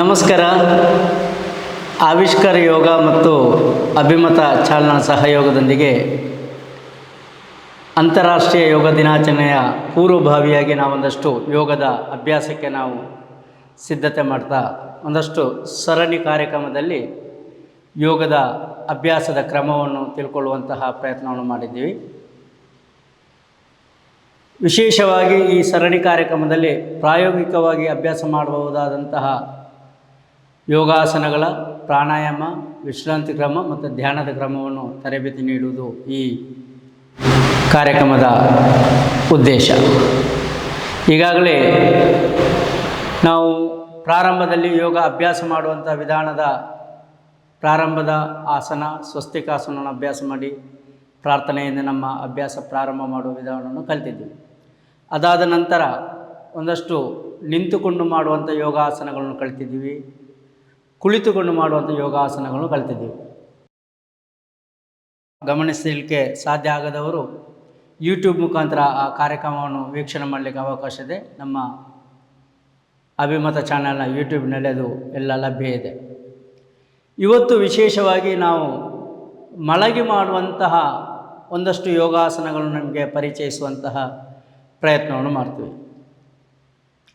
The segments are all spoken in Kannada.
ನಮಸ್ಕಾರ. ಆವಿಷ್ಕಾರ ಯೋಗ ಮತ್ತು ಅಭಿಮತ ಚಾಲನಾ ಸಹಯೋಗದೊಂದಿಗೆ ಅಂತಾರಾಷ್ಟ್ರೀಯ ಯೋಗ ದಿನಾಚರಣೆಯ ಪೂರ್ವಭಾವಿಯಾಗಿ ನಾವೊಂದಷ್ಟು ಯೋಗದ ಅಭ್ಯಾಸಕ್ಕೆ ನಾವು ಸಿದ್ಧತೆ ಮಾಡ್ತಾ, ಒಂದಷ್ಟು ಸರಣಿ ಕಾರ್ಯಕ್ರಮದಲ್ಲಿ ಯೋಗದ ಅಭ್ಯಾಸದ ಕ್ರಮವನ್ನು ತಿಳ್ಕೊಳ್ಳುವಂತಹ ಪ್ರಯತ್ನವನ್ನು ಮಾಡಿದ್ದೀವಿ. ವಿಶೇಷವಾಗಿ ಈ ಸರಣಿ ಕಾರ್ಯಕ್ರಮದಲ್ಲಿ ಪ್ರಾಯೋಗಿಕವಾಗಿ ಅಭ್ಯಾಸ ಮಾಡಬಹುದಾದಂತಹ ಯೋಗಾಸನಗಳ ಪ್ರಾಣಾಯಾಮ, ವಿಶ್ರಾಂತಿ ಕ್ರಮ ಮತ್ತು ಧ್ಯಾನದ ಕ್ರಮವನ್ನು ತರಬೇತಿ ನೀಡುವುದು ಈ ಕಾರ್ಯಕ್ರಮದ ಉದ್ದೇಶ. ಈಗಾಗಲೇ ನಾವು ಪ್ರಾರಂಭದಲ್ಲಿ ಯೋಗ ಅಭ್ಯಾಸ ಮಾಡುವಂಥ ವಿಧಾನದ ಪ್ರಾರಂಭದ ಆಸನ, ಸ್ವಸ್ತಿಕಾಸನವನ್ನು ಅಭ್ಯಾಸ ಮಾಡಿ ಪ್ರಾರ್ಥನೆಯಿಂದ ನಮ್ಮ ಅಭ್ಯಾಸ ಪ್ರಾರಂಭ ಮಾಡುವ ವಿಧಾನವನ್ನು ಕಲಿತಿದ್ದೀವಿ. ಅದಾದ ನಂತರ ಒಂದಷ್ಟು ನಿಂತುಕೊಂಡು ಮಾಡುವಂಥ ಯೋಗಾಸನಗಳನ್ನು ಕಲಿತಿದ್ದೀವಿ. ಕುಳಿತುಕೊಂಡು ಮಾಡುವಂಥ ಯೋಗಾಸನಗಳನ್ನು ಕಲಿತಿದ್ದೀವಿ. ಗಮನಿಸಲಿಕ್ಕೆ ಸಾಧ್ಯ ಆಗದವರು ಯೂಟ್ಯೂಬ್ ಮುಖಾಂತರ ಆ ಕಾರ್ಯಕ್ರಮವನ್ನು ವೀಕ್ಷಣೆ ಮಾಡಲಿಕ್ಕೆ ಅವಕಾಶ ಇದೆ. ನಮ್ಮ ಅಭಿಮತ ಚಾನಲ್ನ ಯೂಟ್ಯೂಬ್ನಲ್ಲಿ ಅದು ಎಲ್ಲ ಲಭ್ಯ ಇದೆ. ಇವತ್ತು ವಿಶೇಷವಾಗಿ ನಾವು ಮಲಗಿ ಮಾಡುವಂತಹ ಒಂದಷ್ಟು ಯೋಗಾಸನಗಳು ನಮಗೆ ಪರಿಚಯಿಸುವಂತಹ ಪ್ರಯತ್ನವನ್ನು ಮಾಡ್ತೀವಿ.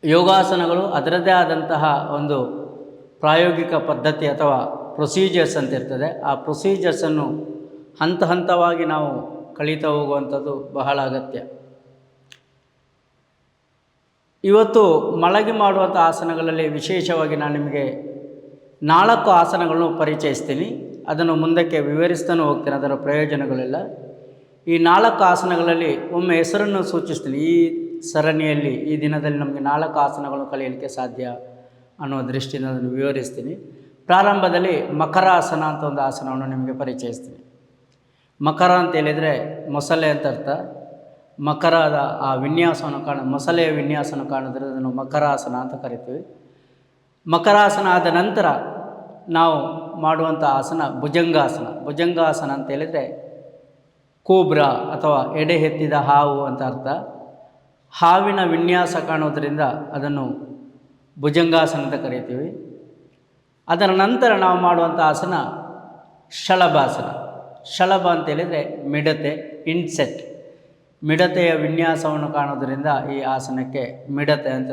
ಯೋಗಾಸನಗಳು ಅದರದ್ದೇ ಆದಂತಹ ಒಂದು ಪ್ರಾಯೋಗಿಕ ಪದ್ಧತಿ ಅಥವಾ ಪ್ರೊಸೀಜರ್ಸ್ ಅಂತ ಇರ್ತದೆ. ಆ ಪ್ರೊಸೀಜರ್ಸನ್ನು ಹಂತ ಹಂತವಾಗಿ ನಾವು ಕಳೀತಾ ಹೋಗುವಂಥದ್ದು ಬಹಳ ಅಗತ್ಯ. ಇವತ್ತು ಮಲಗಿ ಮಾಡುವಂಥ ಆಸನಗಳಲ್ಲಿ ವಿಶೇಷವಾಗಿ ನಾನು ನಿಮಗೆ ನಾಲ್ಕು ಆಸನಗಳನ್ನು ಪರಿಚಯಿಸ್ತೀನಿ. ಅದನ್ನು ಮುಂದಕ್ಕೆ ವಿವರಿಸ್ತಾನೆ ಹೋಗ್ತೀನಿ, ಅದರ ಪ್ರಯೋಜನಗಳೆಲ್ಲ. ಈ ನಾಲ್ಕು ಆಸನಗಳಲ್ಲಿ ಒಮ್ಮೆ ಹೆಸರನ್ನು ಸೂಚಿಸ್ತೀನಿ. ಈ ಸರಣಿಯಲ್ಲಿ, ಈ ದಿನದಲ್ಲಿ ನಮಗೆ ನಾಲ್ಕು ಆಸನಗಳನ್ನು ಕಲಿಯಲಿಕ್ಕೆ ಸಾಧ್ಯ ಅನ್ನೋ ದೃಷ್ಟಿಯಿಂದ ಅದನ್ನು ವಿವರಿಸ್ತೀನಿ. ಪ್ರಾರಂಭದಲ್ಲಿ ಮಕರಾಸನ ಅಂತ ಒಂದು ಆಸನವನ್ನು ನಿಮಗೆ ಪರಿಚಯಿಸ್ತೀನಿ. ಮಕರ ಅಂತ ಹೇಳಿದರೆ ಮೊಸಳೆ ಅಂತ ಅರ್ಥ. ಮಕರದ ಆ ವಿನ್ಯಾಸವನ್ನು ಕಾಣ ಮೊಸಲೆಯ ವಿನ್ಯಾಸವನ್ನು ಕಾಣಿದ್ರೆ ಅದನ್ನು ಮಕರಾಸನ ಅಂತ ಕರಿತೀವಿ. ಮಕರಾಸನ ಆದ ನಂತರ ನಾವು ಮಾಡುವಂಥ ಆಸನ ಭುಜಂಗಾಸನ. ಭುಜಂಗಾಸನ ಅಂತ ಹೇಳಿದರೆ ಕೋಬ್ರಾ ಅಥವಾ ಎಡೆ ಎತ್ತಿದ ಹಾವು ಅಂತ ಅರ್ಥ. ಹಾವಿನ ವಿನ್ಯಾಸ ಕಾಣೋದರಿಂದ ಅದನ್ನು ಭುಜಂಗಾಸನ ಅಂತ ಕರಿತೀವಿ ಅದರ ನಂತರ ನಾವು ಮಾಡುವಂಥ ಆಸನ ಶಳಭಾಸನ ಶಳಭ ಅಂತ ಹೇಳಿದರೆ ಮಿಡತೆ ಇನ್ಸೆಟ್ ಮಿಡತೆಯ ವಿನ್ಯಾಸವನ್ನು ಕಾಣೋದರಿಂದ ಈ ಆಸನಕ್ಕೆ ಮಿಡತೆ ಅಂತ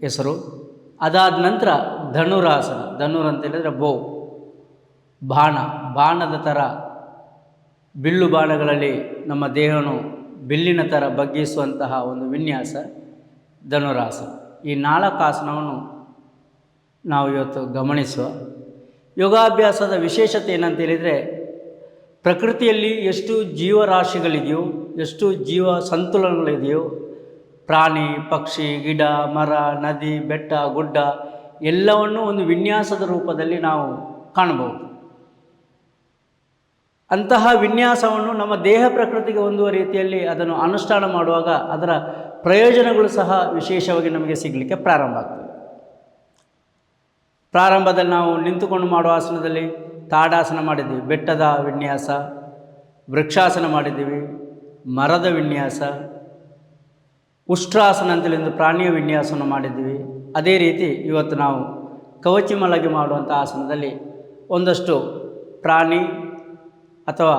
ಹೆಸರು. ಅದಾದ ನಂತರ ಧನುರಾಸನ. ಧನುರ್ ಅಂತ ಹೇಳಿದರೆ ಬೋ. ಬಾಣ. ಬಾಣದ ಥರ ಬಿಲ್ಲು ಬಾಣಗಳಲ್ಲಿ ನಮ್ಮ ದೇಹವನ್ನು ಬಿಲ್ಲಿನ ಥರ ಬಗ್ಗಿಸುವಂತಹ ಒಂದು ವಿನ್ಯಾಸ ಧನುರಾಸನ. ಈ ನಾಳಕಾಸನವನ್ನು ನಾವು ಇವತ್ತು ಗಮನಿಸುವ. ಯೋಗಾಭ್ಯಾಸದ ವಿಶೇಷತೆ ಏನಂತ ಹೇಳಿದರೆ ಪ್ರಕೃತಿಯಲ್ಲಿ ಎಷ್ಟು ಜೀವರಾಶಿಗಳಿದೆಯೋ, ಎಷ್ಟು ಜೀವ ಸಂತುಲನಗಳಿದೆಯೋ, ಪ್ರಾಣಿ, ಪಕ್ಷಿ, ಗಿಡ, ಮರ, ನದಿ, ಬೆಟ್ಟ, ಗುಡ್ಡ, ಎಲ್ಲವನ್ನೂ ಒಂದು ವಿನ್ಯಾಸದ ರೂಪದಲ್ಲಿ ನಾವು ಕಾಣಬಹುದು. ಅಂತಹ ವಿನ್ಯಾಸವನ್ನು ನಮ್ಮ ದೇಹ ಪ್ರಕೃತಿಗೆ ಹೊಂದುವ ರೀತಿಯಲ್ಲಿ ಅದನ್ನು ಅನುಷ್ಠಾನ ಮಾಡುವಾಗ ಅದರ ಪ್ರಯೋಜನಗಳು ಸಹ ವಿಶೇಷವಾಗಿ ನಮಗೆ ಸಿಗಲಿಕ್ಕೆ ಪ್ರಾರಂಭ ಆಗ್ತದೆ. ಪ್ರಾರಂಭದಲ್ಲಿ ನಾವು ನಿಂತುಕೊಂಡು ಮಾಡುವ ಆಸನದಲ್ಲಿ ತಾಡಾಸನ ಮಾಡಿದ್ದೀವಿ. ಬೆಟ್ಟದ ವಿನ್ಯಾಸ, ವೃಕ್ಷಾಸನ ಮಾಡಿದ್ದೀವಿ, ಮರದ ವಿನ್ಯಾಸ, ಉಷ್ಟ್ರಾಸನ ಅಂತೇಳಿ ಪ್ರಾಣಿಯ ವಿನ್ಯಾಸವನ್ನು ಮಾಡಿದ್ದೀವಿ. ಅದೇ ರೀತಿ ಇವತ್ತು ನಾವು ಕವಚಿ ಮಲಗಿ ಮಾಡುವಂಥ ಆಸನದಲ್ಲಿ ಒಂದಷ್ಟು ಪ್ರಾಣಿ ಅಥವಾ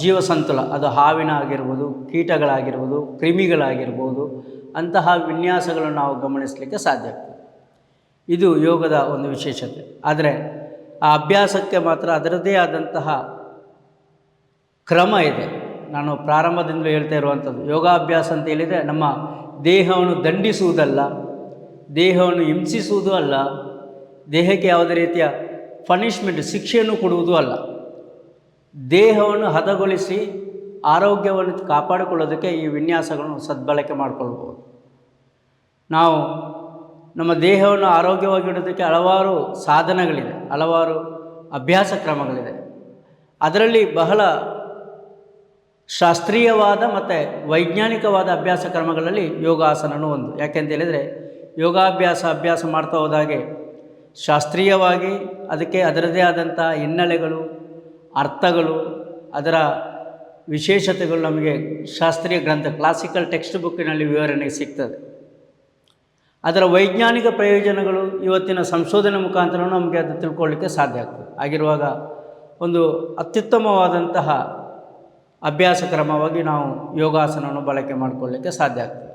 ಜೀವಸಂತುಲ, ಅದು ಹಾವಿನ ಆಗಿರ್ಬೋದು ಕೀಟಗಳಾಗಿರ್ಬೋದು, ಕ್ರಿಮಿಗಳಾಗಿರ್ಬೋದು, ಅಂತಹ ವಿನ್ಯಾಸಗಳನ್ನು ನಾವು ಗಮನಿಸಲಿಕ್ಕೆ ಸಾಧ್ಯ ಇದು ಯೋಗದ ಒಂದು ವಿಶೇಷತೆ. ಆದರೆ ಆ ಅಭ್ಯಾಸಕ್ಕೆ ಮಾತ್ರ ಅದರದ್ದೇ ಆದಂತಹ ಕ್ರಮ ಇದೆ. ನಾನು ಪ್ರಾರಂಭದಿಂದಲೂ ಹೇಳ್ತಾ ಇರುವಂಥದ್ದು, ಯೋಗಾಭ್ಯಾಸ ಅಂತ ಹೇಳಿದರೆ ನಮ್ಮ ದೇಹವನ್ನು ದಂಡಿಸುವುದಲ್ಲ, ದೇಹವನ್ನು ಹಿಂಸಿಸುವುದೂ ಅಲ್ಲ, ದೇಹಕ್ಕೆ ಯಾವುದೇ ರೀತಿಯ ಪನಿಷ್ಮೆಂಟ್ ಶಿಕ್ಷೆಯನ್ನು ಕೊಡುವುದೂ ಅಲ್ಲ. ದೇಹವನ್ನು ಹದಗೊಳಿಸಿ ಆರೋಗ್ಯವನ್ನು ಕಾಪಾಡಿಕೊಳ್ಳೋದಕ್ಕೆ ಈ ವಿನ್ಯಾಸಗಳನ್ನು ಸದ್ಬಳಕೆ ಮಾಡಿಕೊಳ್ಬೋದು. ನಾವು ನಮ್ಮ ದೇಹವನ್ನು ಆರೋಗ್ಯವಾಗಿಡೋದಕ್ಕೆ ಹಲವಾರು ಸಾಧನಗಳಿದೆ, ಹಲವಾರು ಅಭ್ಯಾಸ ಕ್ರಮಗಳಿದೆ. ಅದರಲ್ಲಿ ಬಹಳ ಶಾಸ್ತ್ರೀಯವಾದ ಮತ್ತು ವೈಜ್ಞಾನಿಕವಾದ ಅಭ್ಯಾಸ ಕ್ರಮಗಳಲ್ಲಿ ಯೋಗಾಸನನೂ ಒಂದು. ಯಾಕೆಂತ ಹೇಳಿದರೆ, ಯೋಗಾಭ್ಯಾಸ ಅಭ್ಯಾಸ ಮಾಡ್ತಾ ಹೋದಾಗೆ ಶಾಸ್ತ್ರೀಯವಾಗಿ ಅದಕ್ಕೆ ಅದರದೇ ಆದಂಥ ಹಿನ್ನೆಲೆಗಳು ಅರ್ಥಗಳು, ಅದರ ವಿಶೇಷತೆಗಳು ನಮಗೆ ಶಾಸ್ತ್ರೀಯ ಗ್ರಂಥ ಕ್ಲಾಸಿಕಲ್ ಟೆಕ್ಸ್ಟ್ ಬುಕ್ಕಿನಲ್ಲಿ ವಿವರಣೆ ಸಿಗ್ತದೆ. ಅದರ ವೈಜ್ಞಾನಿಕ ಪ್ರಯೋಜನಗಳು ಇವತ್ತಿನ ಸಂಶೋಧನೆ ಮುಖಾಂತರ ನಮಗೆ ಅದು ತಿಳ್ಕೊಳ್ಳಿಕ್ಕೆ ಸಾಧ್ಯ ಆಗ್ತದೆ. ಆಗಿರುವಾಗ ಒಂದು ಅತ್ಯುತ್ತಮವಾದಂತಹ ಅಭ್ಯಾಸ ಕ್ರಮವಾಗಿ ನಾವು ಯೋಗಾಸನವನ್ನು ಬಳಕೆ ಮಾಡಿಕೊಳ್ಳಿಕ್ಕೆ ಸಾಧ್ಯ ಆಗ್ತದೆ.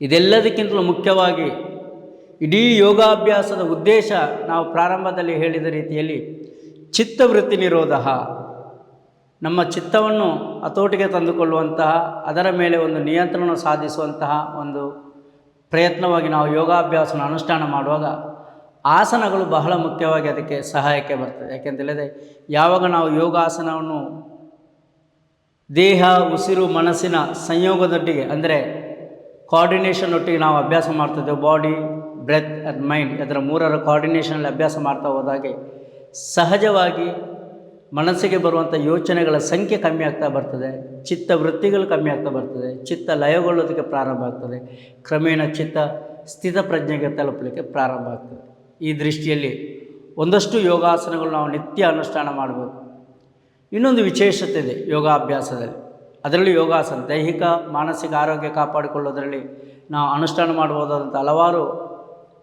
ಇದೆಲ್ಲದಕ್ಕಿಂತಲೂ ಮುಖ್ಯವಾಗಿ ಇಡೀ ಯೋಗಾಭ್ಯಾಸದ ಉದ್ದೇಶ ನಾವು ಪ್ರಾರಂಭದಲ್ಲಿ ಹೇಳಿದ ರೀತಿಯಲ್ಲಿ ಚಿತ್ತವೃತ್ತಿ ನಿರೋಧ ನಮ್ಮ ಚಿತ್ತವನ್ನು ಹತೋಟಿಗೆ ತಂದುಕೊಳ್ಳುವಂತಹ, ಅದರ ಮೇಲೆ ಒಂದು ನಿಯಂತ್ರಣ ಸಾಧಿಸುವಂತಹ ಒಂದು ಪ್ರಯತ್ನವಾಗಿ ನಾವು ಯೋಗಾಭ್ಯಾಸನ ಅನುಷ್ಠಾನ ಮಾಡುವಾಗ ಆಸನಗಳು ಬಹಳ ಮುಖ್ಯವಾಗಿ ಅದಕ್ಕೆ ಸಹಾಯಕ್ಕೆ ಬರ್ತದೆ. ಯಾಕೆಂತೇಳಿದರೆ ಯಾವಾಗ ನಾವು ಯೋಗಾಸನವನ್ನು ದೇಹ, ಉಸಿರು, ಮನಸ್ಸಿನ ಸಂಯೋಗದೊಟ್ಟಿಗೆ, ಅಂದರೆ ಕೋಆರ್ಡಿನೇಷನ್ ಒಟ್ಟಿಗೆ ನಾವು ಅಭ್ಯಾಸ ಮಾಡ್ತಿದ್ದೆವು ಬಾಡಿ ಬ್ರೆತ್ ಆ್ಯಂಡ್ ಮೈಂಡ್ ಅದರ ಮೂರರ ಕೋಆರ್ಡಿನೇಷನಲ್ಲಿ ಅಭ್ಯಾಸ ಮಾಡ್ತಾ ಹೋದಾಗೆ ಸಹಜವಾಗಿ ಮನಸ್ಸಿಗೆ ಬರುವಂಥ ಯೋಚನೆಗಳ ಸಂಖ್ಯೆ ಕಮ್ಮಿ ಆಗ್ತಾ ಬರ್ತದೆ, ಚಿತ್ತ ವೃತ್ತಿಗಳು ಕಮ್ಮಿ ಆಗ್ತಾ ಬರ್ತದೆ, ಚಿತ್ತ ಲಯಗೊಳ್ಳೋದಕ್ಕೆ ಪ್ರಾರಂಭ ಆಗ್ತದೆ, ಕ್ರಮೇಣ ಚಿತ್ತ ಸ್ಥಿತ ಪ್ರಜ್ಞೆಗೆ ತಲುಪಲಿಕ್ಕೆ ಪ್ರಾರಂಭ ಆಗ್ತದೆ. ಈ ದೃಷ್ಟಿಯಲ್ಲಿ ಒಂದಷ್ಟು ಯೋಗಾಸನಗಳು ನಾವು ನಿತ್ಯ ಅನುಷ್ಠಾನ ಮಾಡಬೇಕು. ಇನ್ನೊಂದು ವಿಶೇಷತೆ ಇದೆ ಯೋಗಾಭ್ಯಾಸದಲ್ಲಿ. ಅದರಲ್ಲಿ ಯೋಗಾಸನ, ದೈಹಿಕ, ಮಾನಸಿಕ ಆರೋಗ್ಯ ಕಾಪಾಡಿಕೊಳ್ಳೋದರಲ್ಲಿ ನಾವು ಅನುಷ್ಠಾನ ಮಾಡಬಹುದಾದಂಥ ಹಲವಾರು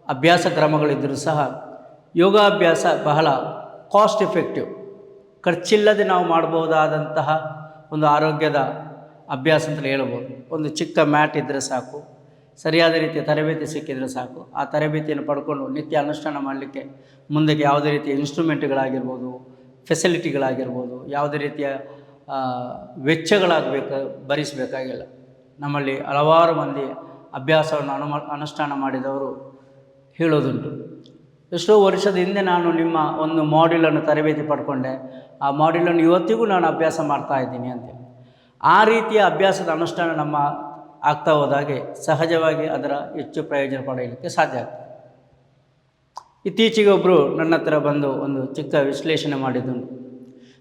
ಅಭ್ಯಾಸ ಕ್ರಮಗಳಿದ್ದರೂ ಸಹ ಯೋಗಾಭ್ಯಾಸ ಬಹಳ ಕಾಸ್ಟ್ ಎಫೆಕ್ಟಿವ್ ಖರ್ಚಿಲ್ಲದೆ ನಾವು ಮಾಡಬಹುದಾದಂತಹ ಒಂದು ಆರೋಗ್ಯದ ಅಭ್ಯಾಸ ಅಂತಲೇ ಹೇಳ್ಬೋದು. ಒಂದು ಚಿಕ್ಕ ಮ್ಯಾಟ್ ಇದ್ದರೆ ಸಾಕು, ಸರಿಯಾದ ರೀತಿಯ ತರಬೇತಿ ಸಿಕ್ಕಿದರೆ ಸಾಕು. ಆ ತರಬೇತಿಯನ್ನು ಪಡ್ಕೊಂಡು ನಿತ್ಯ ಅನುಷ್ಠಾನ ಮಾಡಲಿಕ್ಕೆ ಮುಂದಕ್ಕೆ ಯಾವುದೇ ರೀತಿಯ ಇನ್ಸ್ಟ್ರೂಮೆಂಟ್ಗಳಾಗಿರ್ಬೋದು ಫೆಸಿಲಿಟಿಗಳಾಗಿರ್ಬೋದು ಯಾವುದೇ ರೀತಿಯ ವೆಚ್ಚಗಳಾಗಬೇಕು, ಭರಿಸಬೇಕಾಗಿಲ್ಲ. ನಮ್ಮಲ್ಲಿ ಹಲವಾರು ಮಂದಿ ಅಭ್ಯಾಸವನ್ನು ಅನುಮ, ಅನುಷ್ಠಾನ ಮಾಡಿದವರು ಹೇಳೋದುಂಟು. ಎಷ್ಟೋ ವರ್ಷದ ಹಿಂದೆ ನಾನು ನಿಮ್ಮ ಒಂದು ಮಾಡ್ಯೂಲನ್ನು ತರಬೇತಿ ಪಡ್ಕೊಂಡೆ. ಆ ಮಾಡ್ಯೂಲನ್ನು ಇವತ್ತಿಗೂ ನಾನು ಅಭ್ಯಾಸ ಮಾಡ್ತಾ ಇದ್ದೀನಿ ಅಂತೇಳಿ ಆ ರೀತಿಯ ಅಭ್ಯಾಸದ ಅನುಷ್ಠಾನ ನಮ್ಮ ಆಗ್ತಾ ಹೋದಾಗೆ ಸಹಜವಾಗಿ ಅದರ ಹೆಚ್ಚು ಪ್ರಯೋಜನ ಪಡೆಯಲಿಕ್ಕೆ ಸಾಧ್ಯ ಆಗ್ತದೆ. ಇತ್ತೀಚೆಗೆ ಒಬ್ಬರು ನನ್ನ ಹತ್ರ ಬಂದು ಒಂದು ಚಿಕ್ಕ ವಿಶ್ಲೇಷಣೆ ಮಾಡಿದ್ದು